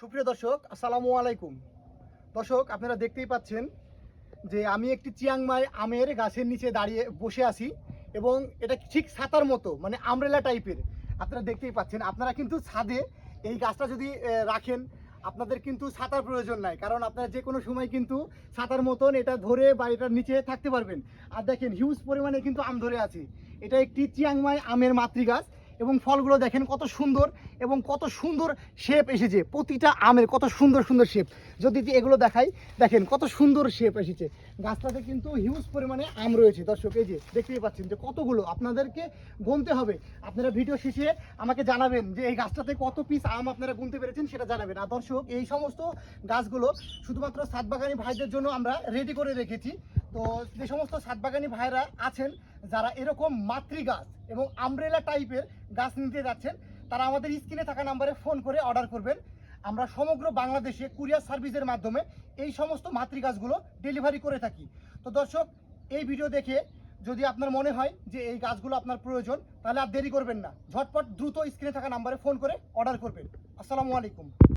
সুপ্রিয় দর্শক, আসসালামু আলাইকুম। দর্শক, আপনারা দেখতেই পাচ্ছেন যে আমি একটি চিয়াংমাই আমের গাছের নিচে দাঁড়িয়ে বসে আছি এবং এটা ঠিক ছাতার মতো মানে আমরেলা টাইপের। আপনারা দেখতেই পাচ্ছেন, আপনারা কিন্তু ছাদে এই গাছটা যদি রাখেন, আপনাদের কিন্তু ছাতার প্রয়োজন নাই। কারণ আপনারা যে কোনো সময় কিন্তু ছাতার মতন এটা ধরে বা এটার নিচে থাকতে পারবেন। আর দেখেন হিউজ পরিমাণে কিন্তু আম ধরে আছে। এটা একটি চিয়াংমাই আমের মাতৃ গাছ এবং ফলগুলো দেখেন কত সুন্দর এবং কত সুন্দর শেপ এসেছে। প্রতিটা আমের কত সুন্দর সুন্দর শেপ। যদি এগুলো দেখাই, দেখেন কত সুন্দর শেপ এসেছে। গাছটাতে কিন্তু হিউজ পরিমাণে আম রয়েছে, দর্শক, এই যে দেখতেই পাচ্ছেন যে কতগুলো। আপনাদেরকে গুনতে হবে। আপনারা ভিডিও শেষে আমাকে জানাবেন যে এই গাছটাতে কত পিস আম আপনারা গুনতে পেরেছেন, সেটা জানাবেন। আর দর্শক, এই সমস্ত গাছগুলো শুধুমাত্র সাতবাগানি ভাইদের জন্য আমরা রেডি করে রেখেছি। তো যে সমস্ত সাতবাগানি ভাইরা আছেন, যারা এরকম মাতৃ গাছ এবং আমব্রেলা টাইপের গাছ নিতে যাচ্ছেন, তারা আমাদের স্ক্রিনে থাকা নাম্বারে ফোন করে অর্ডার করবেন। আমরা সমগ্র বাংলাদেশে কুরিয়ার সার্ভিসের মাধ্যমে এই সমস্ত মাতৃ গাছগুলো ডেলিভারি করে থাকি। তো দর্শক, এই ভিডিও দেখে যদি আপনার মনে হয় যে এই গাছগুলো আপনার প্রয়োজন, তাহলে আর দেরি করবেন না। ঝটপট দ্রুত স্ক্রিনে থাকা নাম্বারে ফোন করে অর্ডার করবেন। আসসালামু আলাইকুম।